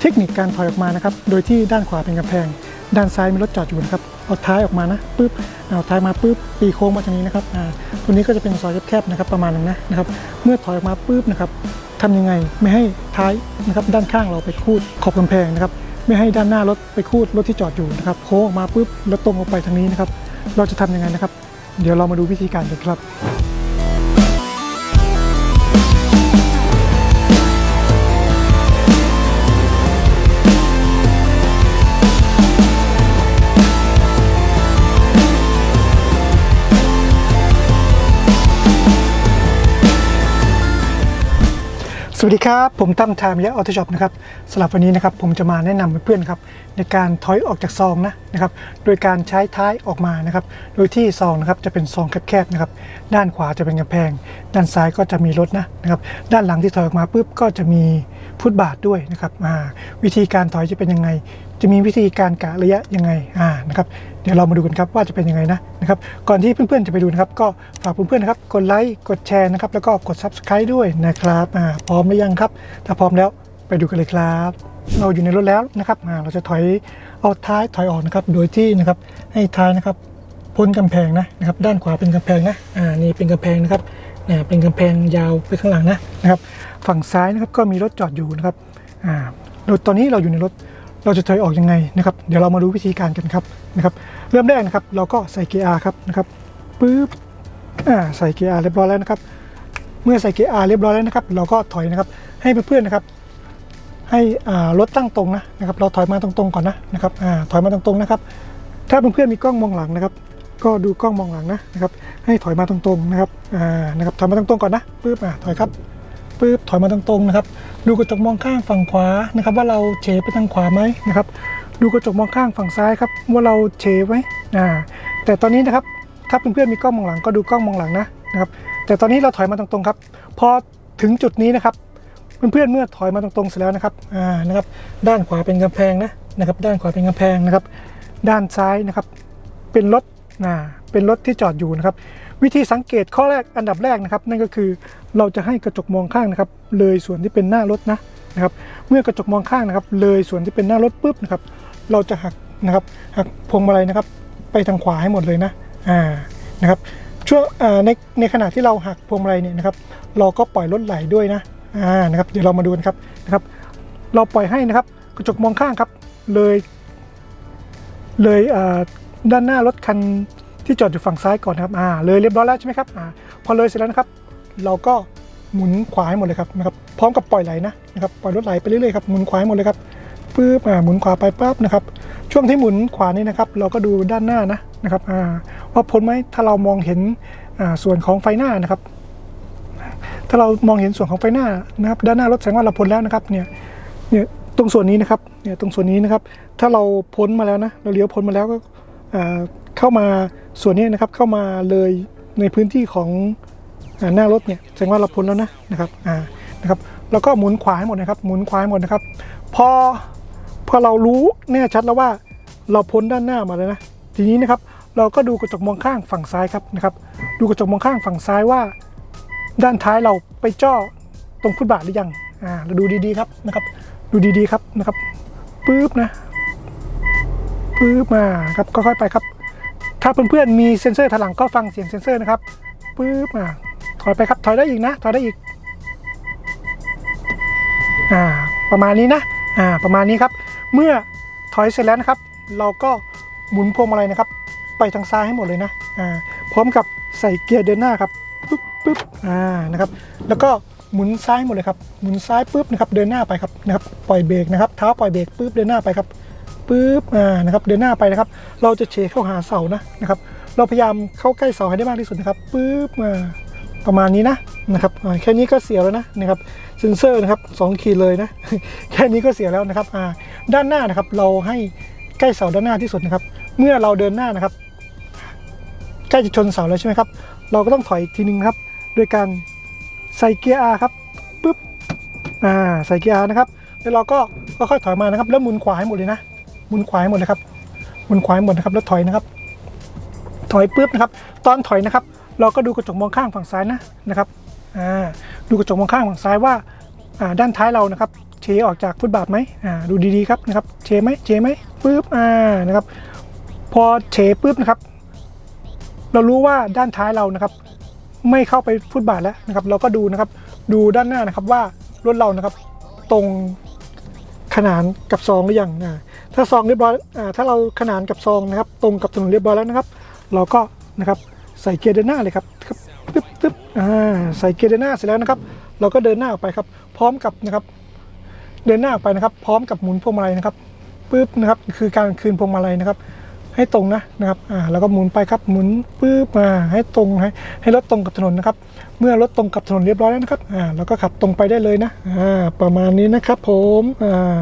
เทคนิคการถอยออกมานะครับ โดยที่ด้านขวาเป็นกำแพง ด้านซ้ายมีรถจอดอยู่นะครับ เอาท้ายออกมานะปุ๊บ เอาท้ายมาปุ๊บ ตีโค้งมาทางนี้นะครับ อ่า ตัวนี้ก็จะเป็นซอยแคบๆนะครับประมาณนึงนะนะครับ เมื่อถอยออกมาปุ๊บนะครับทำยังไงไม่ให้ท้ายนะครับด้านข้างเราไปคูดขอบกำแพงนะครับ ไม่ให้ด้านหน้ารถไปคูดรถที่จอดอยู่นะครับ โค้งออกมาปุ๊บแล้วตรงออกไปทางนี้นะครับ เราจะทำยังไงนะครับ เดี๋ยวเรามาดูวิธีการกันครับ สวัสดีครับ ผมตั้มไทม์ยะออโต้ช็อปนะครับสำหรับวันนี้นะครับผมจะมาแนะนำเพื่อนๆครับในการถอยออกจากซองนะนะครับโดยการใช้ท้ายออกมานะครับโดยที่ซองนะครับจะเป็นซองแคบๆนะครับด้านขวาจะเป็นกำแพง ด้านซ้ายก็จะมีรถนะนะครับด้านหลังที่ถอยออกมาปุ๊บก็จะมีฟุตบาทด้วยนะครับอ่าวิธีการถอยจะเป็นยังไง จะมีวิธีการกะระยะยังไงอ่านะครับ ดี๋ยวเรามาดูกันครับว่าจะเป็นยังไงนะนะครับก่อนที่เพื่อนๆจะไปดูนะครับ ก็ฝากเพื่อนๆนะครับกดไลค์กดแชร์นะครับแล้วก็กด Subscribe ด้วยนะครับอ่าพร้อมหรือยังครับ ถ้าพร้อมแล้วไปดูกันเลยครับ เราอยู่ในรถแล้วนะครับอ่าเราจะถอยเอาท้ายถอยออกนะครับ โดยที่นะครับให้ท้ายนะครับพ้นกำแพงนะนะครับ ด้านขวาเป็นกำแพงนะอ่านี่เป็นกำแพงนะครับอ่าเป็นกำแพงยาวไปข้างหลังนะนะครับ ฝั่งซ้ายนะครับก็มีรถจอดอยู่นะครับอ่าโดยตอนนี้เราอยู่ในรถเราจะถอยออกยังไงนะครับ เดี๋ยวเรามาดูวิธีการกันครับนะครับ เริ่มแรกนะครับ เราก็ใส่เกียร์ R ครับนะครับปึ๊บอ่าใส่เกียร์ R เรียบร้อยแล้วนะครับ เมื่อใส่เกียร์ R เรียบร้อยแล้วนะครับ เราก็ถอยนะครับ ให้เพื่อนๆนะครับ ให้อ่ารถตั้งตรงนะนะครับ เราถอยมาตรงๆก่อนนะนะครับอ่าถอยมาตรงๆนะครับ ถ้าเพื่อนๆมีกล้องมองหลังนะครับ ก็ดูกล้องมองหลังนะนะครับ ให้ถอยมาตรงๆนะครับอ่านะครับถอยมาตรงๆก่อนนะปึ๊บอ่าถอยครับปึ๊บถอยมาตรงๆนะครับ ดูกระจกมองข้างฝั่งขวานะครับ ว่าเราเฉไปทางขวาไหมนะครับ ดูกระจกมองข้างฝั่งซ้ายครับว่าเราเฉไว้อ่าแต่ตอนนี้นะครับถ้าเพื่อนๆมีกล้องมองหลังก็ดูกล้องมองหลังนะนะครับแต่ตอนนี้เราถอยมาตรงๆครับพอถึงจุดนี้นะครับเพื่อนๆเมื่อถอยมาตรงๆเสร็จแล้วนะครับอ่านะครับ ด้านขวาเป็นกำแพงนะนะครับ ด้านขวาเป็นกำแพงนะครับ ด้านซ้ายนะครับ เป็นรถนะเป็นรถที่จอดอยู่นะครับ วิธีสังเกตข้อแรกอันดับแรกนะครับ นั่นก็คือเราจะให้กระจกมองข้างนะครับ เลยส่วนที่เป็นหน้ารถนะนะครับ เมื่อกระจกมองข้างนะครับ เลยส่วนที่เป็นหน้ารถปุ๊บนะครับ เราจะหักนะครับหักพวงมาลัยนะครับ ไปทางขวาให้หมดเลยนะอ่านะครับช่วงอ่าในในขณะที่เราหักพวงมาลัยเนี่ยนะครับ เราก็ปล่อยรถไหลด้วยนะอ่านะครับเดี๋ยวเรามาดูกันครับนะครับ เราปล่อยให้นะครับกระจกมองข้างครับเลย เลยอ่าด้านหน้ารถคันที่จอดอยู่ฝั่งซ้ายก่อนนะครับอ่าเลยเรียบร้อยแล้วใช่ไหมครับอ่าพอเลยเสร็จแล้วนะครับ เราก็หมุนขวาให้หมดเลยครับนะครับพร้อมกับปล่อยไหลนะนะครับปล่อยรถไหลไปเรื่อยๆครับหมุนขวาให้หมดเลยครับ ปึ๊บอ่าหมุนขวาไปปั๊บนะครับ ช่วงที่หมุนขวานี่นะครับ เราก็ดูด้านหน้านะนะครับอ่าว่าพ้นไหมถ้าเรามองเห็นอ่าส่วนของไฟหน้านะครับ ถ้าเรามองเห็นส่วนของไฟหน้านะครับ ด้านหน้ารถแสดงว่าเราพ้นแล้วนะครับเนี่ยเนี่ยตรงส่วนนี้นะครับเนี่ยตรงส่วนนี้นะครับ ถ้าเราพ้นมาแล้วนะเราเลี้ยวพ้นมาแล้วก็อ่าเข้ามาส่วนนี้นะครับเข้ามาเลยในพื้นที่ของอ่าหน้ารถเนี่ยแสดงว่าเราพ้นแล้วนะนะครับอ่านะครับแล้วก็หมุนขวาให้หมดนะครับ หมุนขวาให้หมดนะครับ พอ พอเรารู้แน่ชัดแล้วว่าเราพ้นด้านหน้ามาแล้วนะ ทีนี้นะครับเราก็ดูกระจกมองข้างฝั่งซ้ายครับนะครับ ดูกระจกมองข้างฝั่งซ้ายว่า ด้านท้ายเราไปจ่อตรงฟุตบาทหรือยังอ่าเราดูดีๆครับนะครับ ดูดีๆครับนะครับปึ๊บนะปึ๊บมาครับค่อยๆไปครับ ถ้าเพื่อนๆมีเซ็นเซอร์ถลังก็ฟังเสียงเซ็นเซอร์นะครับปึ๊บมาถอยไปครับถอยได้อีกนะถอยได้อีกอ่าประมาณนี้นะ อ่าประมาณนี้ครับ เมื่อถอยเสร็จแล้วนะครับ เราก็หมุนพวงมาลัยนะครับ ไปทางซ้ายให้หมดเลยนะอ่าพร้อมกับใส่เกียร์เดินหน้าครับปึ๊บปึ๊บอ่านะครับแล้วก็หมุนซ้ายหมดเลยครับหมุนซ้ายปุ๊บนะครับเดินหน้าไปครับนะครับปล่อยเบรกนะครับเท้าปล่อยเบรกปุ๊บเดินหน้าไปครับปุ๊บอ่านะครับเดินหน้าไปนะครับ เราจะเฉเข้าหาเสานะนะครับเราพยายามเข้าใกล้เสาให้ได้มากที่สุดนะครับปุ๊บมา ประมาณนี้นะนะครับแค่นี้ก็เสียแล้วนะนะครับเซนเซอร์นะครับสองขีดเลยนะแค่นี้ก็เสียแล้วนะครับด้านหน้านะครับเราให้ใกล้เสาด้านหน้าที่สุดนะครับ เมื่อเราเดินหน้านะครับใกล้จะชนเสาแล้วใช่ไหมครับ เราก็ต้องถอยอีกทีนึงครับ โดยการใส่เกียร์ R ครับปุ๊บอ่าใส่เกียร์ R นะครับ แล้วเราก็ค่อยๆถอยมานะครับ แล้วหมุนขวาให้หมดเลยนะหมุนขวาให้หมดเลยครับหมุนขวาให้หมดนะครับแล้วถอยนะครับ ถอยปุ๊บนะครับ ตอนถอยนะครับ เราก็ดูกระจกมองข้างฝั่งซ้ายนะนะครับดูกระจกมองข้างฝั่งซ้ายว่าด้านท้ายเรานะครับเฉออกจากฟุตบาทไหมดูดีๆครับนะครับเฉไหมเฉไหมปึ๊บอ่านะครับพอเฉปุ๊บนะครับเรารู้ว่าด้านท้ายเรานะครับ ไม่เข้าไปฟุตบาทแล้วนะครับ เราก็ดูนะครับดูด้านหน้านะครับว่ารถเรานะครับ ตรงขนานกับซองหรือยังถ้าซองเรียบร้อยถ้าเราขนานกับซองนะครับ ตรงกับถนนเรียบร้อยแล้วนะครับ เราก็นะครับ ใส่เกียร์เดินหน้าเลยครับตึ๊บตึ๊บอ่าใส่เกียร์เดินหน้าเสร็จแล้วนะครับ เราก็เดินหน้าออกไปครับ พร้อมกับนะครับ เดินหน้าออกไปนะครับ พร้อมกับหมุนพวงมาลัยนะครับปึ๊บนะครับ คือการคืนพวงมาลัยนะครับ ให้ตรงนะนะครับอ่าแล้วก็หมุนไปครับหมุนปึ๊บมาให้ตรงให้ให้รถตรงกับถนนนะครับ เมื่อรถตรงกับถนนเรียบร้อยแล้วนะครับอ่าเราก็ขับตรงไปได้เลยนะอ่าประมาณนี้นะครับ ผมอ่า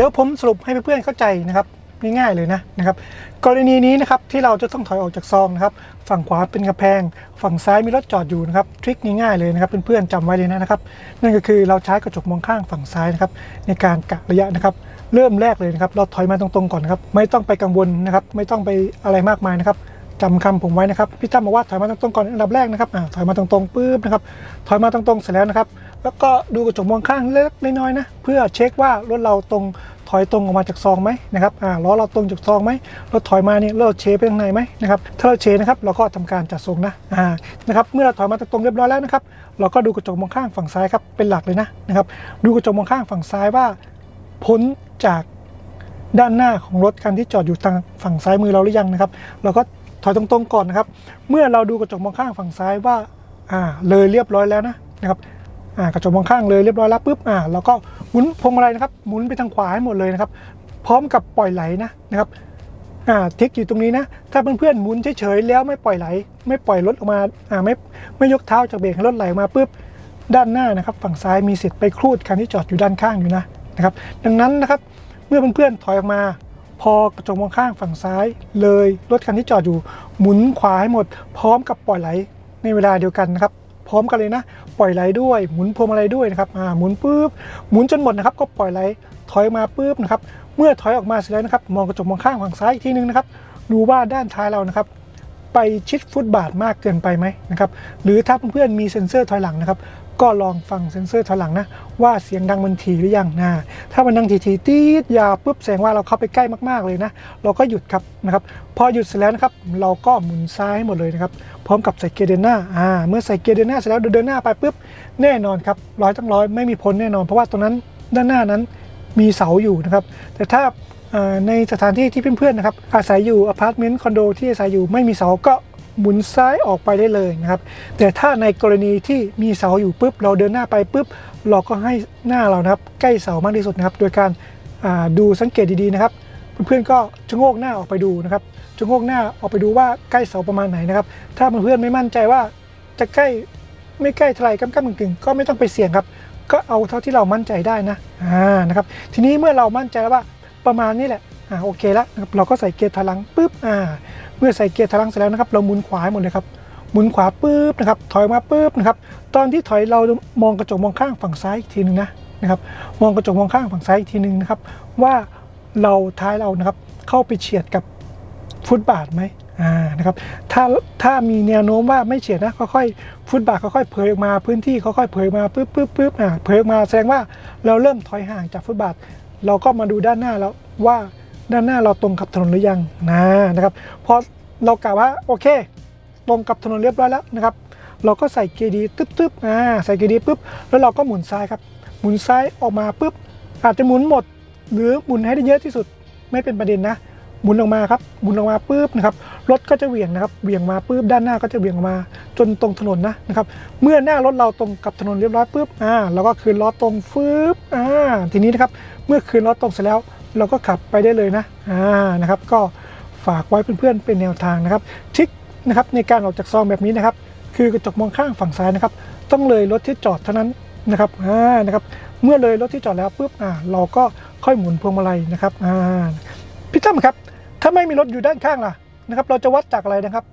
ดี๋ยวผมสรุปให้เพื่อนๆเข้าใจนะครับง่ายๆเลยนะนะครับ กรณีนี้นะครับที่เราจะต้องถอยออกจากซองนะครับ ฝั่งขวาเป็นกระแพง ฝั่งซ้ายมีรถจอดอยู่นะครับทริคง่ายๆเลยนะครับเพื่อนๆจำไว้เลยนะครับ นั่นก็คือเราใช้กระจกมองข้างฝั่งซ้ายนะครับ ในการกะระยะนะครับ เริ่มแรกเลยนะครับ เราถอยมาตรงๆก่อนนะครับ ไม่ต้องไปกังวลนะครับ ไม่ต้องไปอะไรมากมายนะครับจำคำผมไว้นะครับพี่ตั้มบอกว่าถอยมาตรงๆก่อนอันดับแรกนะครับอ่าถอยมาตรงๆปุ๊บนะครับถอยมาตรงๆเสร็จแล้วนะครับ แล้วก็ดูกระจกมองข้างเล็กน้อยนะ เพื่อเช็คว่ารถเราตรงถอยตรงออกมาจากซองไหมนะครับอ่าล้อเราตรงจากซองไหมรถถอยมาเนี่ยเราเชไปทางไหนไหมนะครับถ้าเราเชนะครับเราก็ทำการจัดทรงนะอ่านะครับเมื่อเราถอยมาตรงเรียบร้อยแล้วนะครับเราก็ดูกระจกมองข้างฝั่งซ้ายครับเป็นหลักเลยนะนะครับดูกระจกมองข้างฝั่งซ้ายว่าพ้นจากด้านหน้าของรถคันที่จอดอยู่ทางฝั่งซ้ายมือเราหรือยังนะครับ เราก็ถอยตรงๆก่อนนะครับ เมื่อเราดูกระจกมองข้างฝั่งซ้ายว่าอ่าเลยเรียบร้อยแล้วนะนะครับ กระจกมองข้างเลยเรียบร้อยแล้วปุ๊บอ่าเราก็หมุนพวงมาลัยนะครับหมุนไปทางขวาให้หมดเลยนะครับ พร้อมกับปล่อยไหลนะนะครับอ่าเทคอยู่ตรงนี้นะ ถ้าเพื่อนๆหมุนเฉยๆแล้วไม่ปล่อยไหล ไม่ปล่อยรถออกมาอ่าไม่ไม่ยกเท้าจากเบรกให้รถไหลมาปุ๊บด้านหน้านะครับ ฝั่งซ้ายมีสิทธิ์ไปครูดคันที่จอดอยู่ด้านข้างอยู่นะนะครับ ดังนั้นนะครับเมื่อเพื่อนๆถอยออกมา พอกระจกมองข้างฝั่งซ้าย เลยรถคันที่จอดอยู่หมุนขวาให้หมด พร้อมกับปล่อยไหลในเวลาเดียวกันนะครับ พร้อมกันเลยนะ ปล่อยไหลด้วย หมุนพวงมาลัยด้วยนะครับอ่าหมุนปุ๊บหมุนจนหมดนะครับ ก็ปล่อยไหลถอยมาปุ๊บนะครับเมื่อถอยออกมาเสร็จแล้วนะครับ มองกระจกมองข้างฝั่งซ้ายอีกทีนึงนะครับดูว่าด้านท้ายเรานะครับไปชิดฟุตบาทมากเกินไปไหมนะครับหรือถ้าเพื่อนๆมีเซ็นเซอร์ถอยหลังนะครับ ก็ลองฟังเซ็นเซอร์ถอยหลังนะ ว่าเสียงดังมันถี่หรือยังนะถ้ามันดังถี่ๆตีดยาวปุ๊บแสดงว่าเราเข้าไปใกล้มากๆเลยนะ เราก็หยุดครับนะครับพอหยุดเสร็จแล้วนะครับเราก็หมุนซ้ายให้หมดเลยนะครับพร้อมกับใส่เกียร์เดินหน้าอ่าเมื่อใส่เกียร์เดินหน้าเสร็จแล้วเดินหน้าไปปุ๊บแน่นอนครับร้อยตั้งร้อยไม่มีพ้นแน่นอน เพราะว่าตรงนั้นด้านหน้านั้นมีเสาอยู่นะครับ แต่ถ้าในสถานที่ที่เพื่อนๆนะครับอาศัยอยู่อพาร์ตเมนต์คอนโดที่อาศัยอยู่ไม่มีเสาก็ หมุนซ้ายออกไปได้เลยนะครับ แต่ถ้าในกรณีที่มีเสาอยู่ปุ๊บ เราเดินหน้าไปปุ๊บ เราก็ให้หน้าเรานะครับ ใกล้เสามากที่สุดนะครับ โดยการาดูสังเกตดีๆนะครับ เพื่อนๆก็ชะโงกหน้าออกไปดูนะครับชะโงกหน้าออกไปดูว่าใกล้เสาประมาณไหนนะครับ ถ้าเพื่อนๆไม่มั่นใจว่าจะใกล้ไม่ใกล้เท่าไหร่กำกำกึ่งๆก็ไม่ต้องไปเสี่ยงครับ ก็เอาเท่าที่เรามั่นใจได้นะอ่านะครับ ทีนี้เมื่อเรามั่นใจแล้วว่าประมาณนี้แหละอ่าโอเคแล้วนะครับเราก็ใส่เกียร์ถอยหลังปุ๊บอ่า เมื่อใส่เกียร์ถอยหลังเสร็จแล้วนะครับเราหมุนขวาให้หมดเลยครับหมุนขวาปุ๊บนะครับถอยมาปุ๊บนะครับตอนที่ถอยเรามองกระจกมองข้างฝั่งซ้ายอีกทีหนึ่งนะนะครับมองกระจกมองข้างฝั่งซ้ายอีกทีหนึ่งนะครับว่าเราท้ายเรานะครับเข้าไปเฉียดกับฟุตบาทไหมอ่านะครับถ้าถ้ามีแนวโน้มว่าไม่เฉียดนะค่อยๆฟุตบาทค่อยๆเผยออกมาพื้นที่ค่อยๆเผยออกมาปุ๊บปุ๊บปุ๊บอ่าเผยออกมาแสดงว่าเราเริ่มถอยห่างจากฟุตบาท เราก็มาดูด้านหน้าแล้วว่า ด้านหน้าเราตรงกับถนนหรือยังนะนะครับพอเรากล่าวว่าโอเค ตรงกับถนนเรียบร้อยแล้วนะครับ เราก็ใส่เกียร์ดีตึ๊บตึ๊บอ่าใส่เกียร์ดีปุ๊บแล้วเราก็หมุนซ้ายครับ หมุนซ้ายออกมาปุ๊บอาจจะหมุนหมด หรือหมุนให้ได้เยอะที่สุดไม่เป็นประเด็นนะหมุนออกมาครับหมุนออกมาปุ๊บนะครับรถก็จะเหวี่ยงนะครับเหวี่ยงมาปุ๊บด้านหน้าก็จะเหวี่ยงออกมา จนตรงถนนนะนะครับ เมื่อหน้ารถเราตรงกับถนนเรียบร้อยปุ๊บอ่าเราก็คืนล้อตรงฟึบอ่าทีนี้นะครับเมื่อคืนล้อตรงเสร็จแล้ว เราก็ขับไปได้เลยนะอ่านะครับก็ฝากไว้เพื่อนๆเป็นแนวทางนะครับทริคนะครับในการออกจากซองแบบนี้นะครับ คือกระจกมองข้างฝั่งซ้ายนะครับ ต้องเลยรถที่จอดเท่านั้นนะครับอ่านะครับเมื่อเลยรถที่จอดแล้วปุ๊บอ่าเราก็ค่อยหมุนพวงมาลัยนะครับอ่าพี่ตั้มครับ ถ้าไม่มีรถอยู่ด้านข้างล่ะนะครับ เราจะวัดจากอะไรนะครับ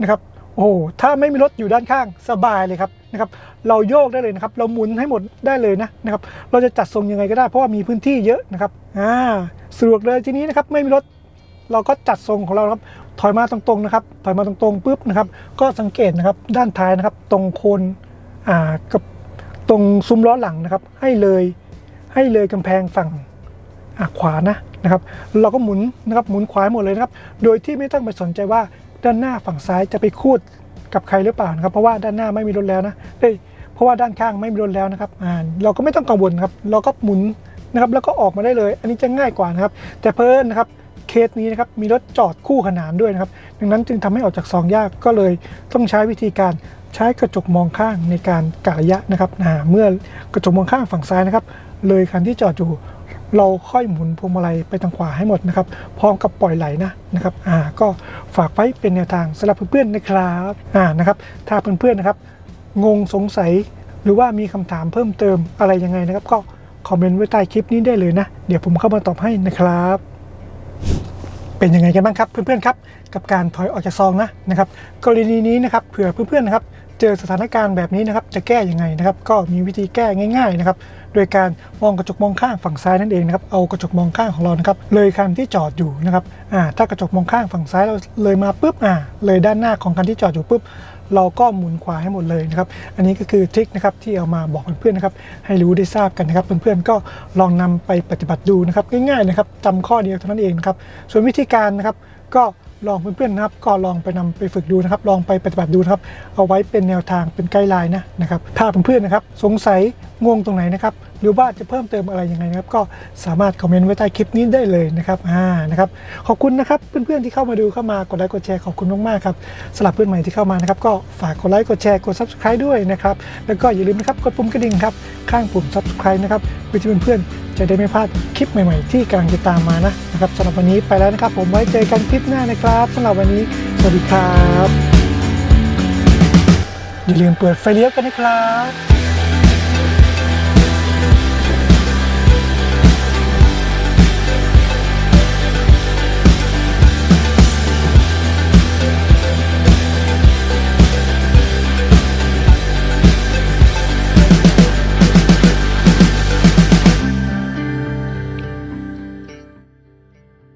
นะครับ โอ้ถ้าไม่มีรถอยู่ด้านข้างสบายเลยครับ นะครับเราโยกได้เลยนะครับเราหมุนให้หมดได้เลยนะนะครับเราจะจัดทรงยังไงก็ได้เพราะว่ามีพื้นที่เยอะนะครับอ่าสะดวกเลยทีนี้นะครับไม่มีรถเราก็จัดทรงของเราครับถอยมาตรงๆนะครับถอยมาตรงๆปุ๊บนะครับ ก็สังเกตนะครับด้านท้ายนะครับ ตรงโคนอ่ากับตรงซุ้มล้อหลังนะครับ ให้เลยให้เลยกำแพงฝั่งอ่าขวานะนะครับเราก็หมุนนะครับหมุนขวาหมดเลยนะครับ โดยที่ไม่ต้องไปสนใจว่าด้านหน้าฝั่งซ้ายจะไปคูด กับใครหรือเปล่านะครับ เพราะว่าด้านหน้าไม่มีรถแล้วนะเอ้ยเพราะว่าด้านข้างไม่มีรถแล้วนะครับอ่าเราก็ไม่ต้องกังวลครับ เราก็หมุนนะครับแล้วก็ออกมาได้เลย อันนี้จะง่ายกว่านะครับ แต่เพิ่นนะครับเคสนี้นะครับมีรถจอดคู่ขนานด้วยนะครับ ดังนั้นจึงทำให้ออกจากซองยากก็เลยต้องใช้วิธีการใช้กระจกมองข้างในการกะระยะนะครับอ่าเมื่อกระจกมองข้างฝั่งซ้ายนะครับ เลยคันที่จอดอยู่ เราค่อยหมุนพวงมาลัยไปทางขวาให้หมดนะครับ พร้อมกับปล่อยไหลนะนะครับอ่าก็ฝากไว้เป็นแนวทางสำหรับเพื่อนๆนะครับอ่านะครับ ถ้าเพื่อนๆนะครับ งงสงสัยหรือว่ามีคำถามเพิ่มเติมอะไรยังไงนะครับ ก็คอมเมนต์ไว้ใต้คลิปนี้ได้เลยนะ เดี๋ยวผมเข้ามาตอบให้นะครับ เป็นยังไงกันบ้างครับเพื่อนๆครับ กับการถอยออกจากซองนะนะครับ กรณีนี้นะครับเผื่อเพื่อนๆนะครับ เจอสถานการณ์แบบนี้นะครับจะแก้ยังไงนะครับ ก็มีวิธีแก้ง่ายๆนะครับโดยการมองกระจกมองข้างฝั่งซ้ายนั่นเองนะครับเอากระจกมองข้างของเรานะครับเลยคันที่จอดอยู่นะครับอ่าถ้ากระจกมองข้างฝั่งซ้ายเราเลยมาปุ๊บอ่าเลยด้านหน้าของคันที่จอดอยู่ปุ๊บเราก็หมุนขวาให้หมดเลยนะครับ อันนี้ก็คือทริคนะครับที่เอามาบอกเพื่อนๆนะครับ ให้รู้ได้ทราบกันนะครับ เพื่อนๆก็ลองนำไปปฏิบัติดูนะครับ ง่ายๆนะครับจำข้อเดียวเท่านั้นเองนะครับ ส่วนวิธีการนะครับก็ ลองเพื่อนๆนะครับ ก็ลองไปนำไปฝึกดูนะครับ ลองไปปฏิบัติดูนะครับ เอาไว้เป็นแนวทางเป็นไกด์ไลน์นะนะครับ ถ้าเพื่อนๆนะครับ สงสัยงงตรงไหนนะครับ หรือว่าจะเพิ่มเติมอะไรยังไงนะครับ ก็สามารถคอมเมนต์ไว้ใต้คลิปนี้ได้เลยนะครับอ่านะครับ ขอบคุณนะครับเพื่อนๆที่เข้ามาดูเข้ามากดไลค์กดแชร์ขอบคุณมากๆครับสำหรับเพื่อนใหม่ที่เข้ามานะครับ ก็ฝากกดไลค์กดแชร์กด subscribe ด้วยนะครับ แล้วก็อย่าลืมนะครับกดปุ่มกระดิ่งครับข้างปุ่ม subscribe นะครับเพื่อที่เพื่อนๆจะได้ไม่พลาดคลิปใหม่ๆ ที่กำลังจะตามมานะนะครับสำหรับวันนี้ไปแล้วนะครับ ผมไว้เจอกันคลิปหน้านะครับสำหรับวันนี้สวัสดีครับอย่าลืมเปิดไฟเลี้ยวกันนะครับ